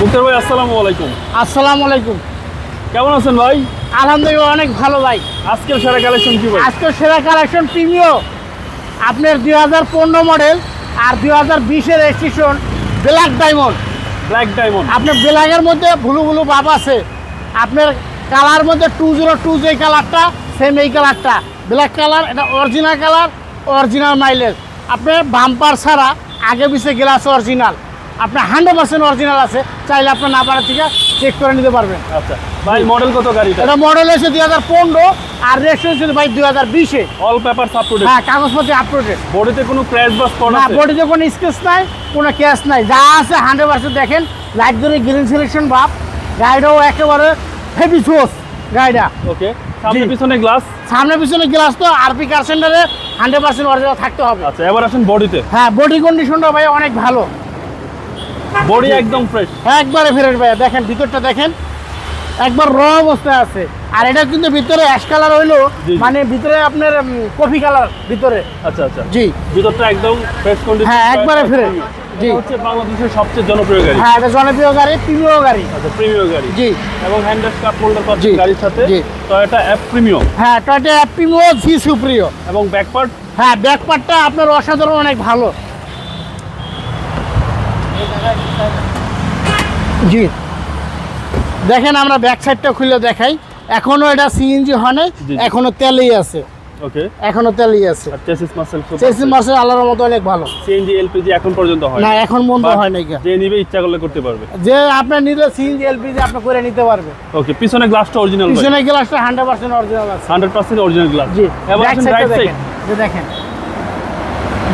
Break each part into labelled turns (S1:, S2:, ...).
S1: মুক্তার ভাই আসসালামু আলাইকুম।
S2: আসসালামু আলাইকুম।
S1: কেমন আছেন ভাই?
S2: আলহামদুলিল্লাহ অনেক ভালো ভাই।
S1: আজকের সেরা কালেকশন কি ভাই?
S2: আজকে সেরা কালেকশন প্রিমিও আপনার দুই হাজার পনেরো মডেল আর দুই হাজার বিশের registration black diamond
S1: black diamond
S2: আপনার ব্ল্যাকের মধ্যে ভুলু ভুলু ভাব আছে। আপনার কালার মধ্যে টু জিরো টু যে কালারটা সেম এই কালারটা ব্ল্যাক কালার এটা অরিজিনাল কালার অরিজিনাল মাইলেজ আপনার বাম্পার ছাড়া আগে পিছিয়ে গ্লাস অরিজিনাল আপনার হান্ড্রেড পার্সেন্ট অরিজিনাল আছে চাইলে আপনার না পারার থেকে চেক করে নিতে পারবেন।
S1: আচ্ছা ভাই মডেল কত গাড়িটা?
S2: এটা মডেল হয়েছে দুই হাজার পনেরো আর রেজিস্ট্রেশন ছিল ভাই দুই হাজার বিশে।
S1: অল পেপার আপ
S2: হ্যাঁ কাগজপত্র আপলোডেড
S1: বডিতে কোনো ক্র্যাশ বা স্পট
S2: না বডিতে কোনো স্কেচ নাই কোনো ক্যাশ নাই। যা আছে হান্ড্রেড পার্সেন্ট দেখেন লাইট ধরে গ্রিন সিলেকশন ভাব। গাড়িটাও একেবারে হেভি সোর্স গাড়িটা।
S1: ওকে সামনে পিছনে গ্লাস
S2: সামনে পিছনে গ্লাস তো আরপি কার সেন্টারে হান্ড্রেড পার্সেন্ট অরিজিনাল থাকতে হবে।
S1: আচ্ছা এবার আসেন বডিতে
S2: হ্যাঁ বডি কন্ডিশনটা ভাই অনেক ভালো।
S1: বডি একদম ফ্রেশ
S2: একবারে ফেরত ভাইয়া দেখেন ভিতরটা দেখেন একবার র অবস্থায় আছে। আর এটা কিন্তু ভিতরে অ্যাশ কালার হইল। মানে ভিতরে আপনার কফি কালার ভিতরে।
S1: আচ্ছা আচ্ছা।
S2: জি।
S1: ভিতরটা একদম ফ্রেশ কন্ডিশন
S2: হ্যাঁ, একবারে fresh। জি।
S1: হচ্ছে বাংলাদেশের সবচেয়ে জনপ্রিয় গাড়ি।
S2: হ্যাঁ এটা জনপ্রিয় গাড়ি প্রিমিয় গাড়ি।
S1: আচ্ছা প্রিমিয়াম গাড়ি।
S2: জি।
S1: এবং হ্যান্ডেল কাপ হোল্ডার পাচ্ছেন গাড়ির সাথে।
S2: জি।
S1: টয়োটা অ্যাপ প্রিমিয়াম
S2: হ্যাঁ টয়টা প্রিমিয় জি সুপ্রিয়
S1: এবং ব্যাক পার্ট
S2: হ্যাঁ ব্যাক পার্টটা আপনার অসাধারণ অনেক ভালো। জি। দেখেন আমরা ব্যাক সাইডটা খুলে দেখাই। এখনও এটা সিএনজি হয় নাই। এখনও তেলেই আছে।
S1: ওকে
S2: এখনও তেলেই আছে।
S1: চেসিস মাসেল
S2: চেসি মাসের আল্লাহর মতো অনেক ভালো।
S1: সিএনজি এলপিজি এখন পর্যন্ত হয়
S2: না এখন বন্ধ হয় নাই
S1: যে নিবে ইচ্ছা করলে করতে পারবে।
S2: যে আপনার নিলে সিএনজি এলপিজি আপনি করে নিতে পারবে
S1: ওকে পিছনে গ্লাসটা অরিজিনাল
S2: পিছনে গ্লাসটা হান্ড্রেড পার্সেন্ট অরিজিনাল আছে।
S1: হান্ড্রেড পার্সেন্ট অরিজিনাল গ্লাস
S2: জি। সাইডটা
S1: রাইট সাইড
S2: যে দেখেন।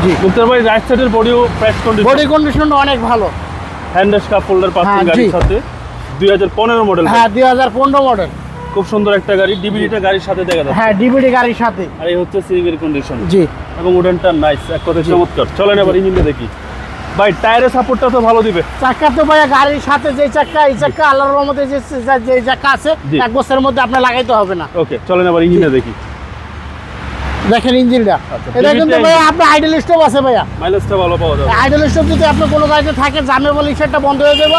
S2: জি।
S1: মুক্তার ভাই রাইট সাইডের বডিও ফ্রেশ কন্ডিশন
S2: বডি কন্ডিশনটা অনেক ভালো।
S1: হ্যান্ডেস কাপ হোল্ডার পাচ্ছেন
S2: হ্যাঁ,
S1: গাড়ির সাথে। দুই হাজার পনেরো মডেল
S2: হ্যাঁ দুই হাজার পনেরো মডেল
S1: খুব সুন্দর একটা গাড়ি ডিভিডিটা গাড়ির সাথে দেখা যাচ্ছে।
S2: হ্যাঁ ডিভিডি গাড়ির সাথে।
S1: আর এই হচ্ছে সিভিং এর কন্ডিশন
S2: জি।
S1: এবং উডেনটা নাইস এক কথায় চমৎকার। চলেন এবার ইঞ্জিনটা দেখি। ভাই টায়ারের সাপোর্টটা তো ভালো দিবে।
S2: চাক্কা তো ভাইয়া গাড়ির সাথে যে চাক্কা এই চাক্কা আল্লাহর রহমতে যে যে চাক্কা আছে এক বছরের মধ্যে আপনার লাগাইতে হবে না।
S1: ওকে চলেন এবার ইঞ্জিনটা দেখি।
S2: দেখেন ইঞ্জিনটা।
S1: আচ্ছা,
S2: এটা কিন্তু ভাইয়া আপনার আইডল স্টপ আছে ভাইয়া।
S1: মাইলেজটা ভালো পাওয়া যাবে।
S2: আইডল স্টপ যদি আপনার কোনো গাড়িতে থাকে জামে বলি সেটা বন্ধ হয়ে যাবে।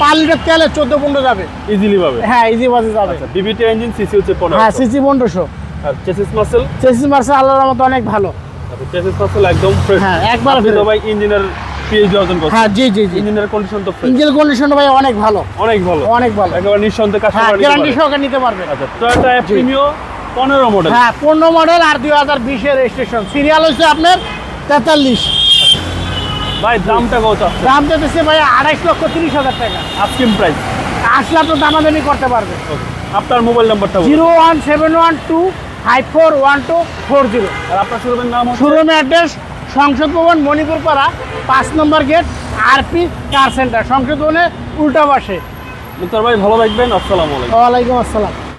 S2: পাঁচ লিটার তেলে চোদ্দ পনেরো যাবে।
S1: ইজিলি পাবে।
S2: হ্যাঁ ইজি বাজে যাবে।
S1: আচ্ছা ডিভিটি ইঞ্জিন সিসি হচ্ছে পনেরো হ্যাঁ
S2: সিসি পনেরোশো।
S1: আর চেসিস মাসেল
S2: চেসিস মার্সে আল্লাহর রহমতে অনেক ভালো।
S1: আচ্ছা চেসিস মাসেল একদম ফ্রেশ
S2: হ্যাঁ, একবারে
S1: ভাই ইঞ্জিনের পিএইচডি অর্জন করছেন।
S2: হ্যাঁ জি জি জি।
S1: ইঞ্জিনের কন্ডিশন তো
S2: ইঞ্জিন কন্ডিশন ভাই অনেক ভালো।
S1: অনেক ভালো।
S2: অনেক ভালো।
S1: একেবারে নিঃসন্দেহে
S2: হ্যাঁ
S1: কাস্টমার
S2: গ্যারান্টি সহকারে নিতে পারবে।
S1: আচ্ছা টয়োটা। পনেরো মডেল
S2: হ্যাঁ পনেরো মডেল আর দুই হাজার বিশের রেজিস্ট্রেশন সিরিয়াল হচ্ছে আপনার তেতাল্লিশ।
S1: ভাই দামটা কত
S2: দাম দিতেছে ভাই আড়াইশ লক্ষ তিরিশ হাজার টাকা।
S1: আস্কিং প্রাইস
S2: আসলে আপনার দামাদামি করতে পারবে
S1: আপনার মোবাইল নাম্বারটা
S2: zero one seven one two five four one two four zero.
S1: আর আপনার শোরুমের নাম হচ্ছে?
S2: শোরুম অ্যাড্রেস সংসদ ভবন মণিপুর পাড়া পাঁচ নম্বর গেট আরপি কার সেন্টার সংসদ ভবনের উল্টা পাশে।
S1: মুক্তার ভাই ভালো থাকবেন। আসসালামু আলাইকুম।
S2: ওয়ালাইকুম আসসালাম।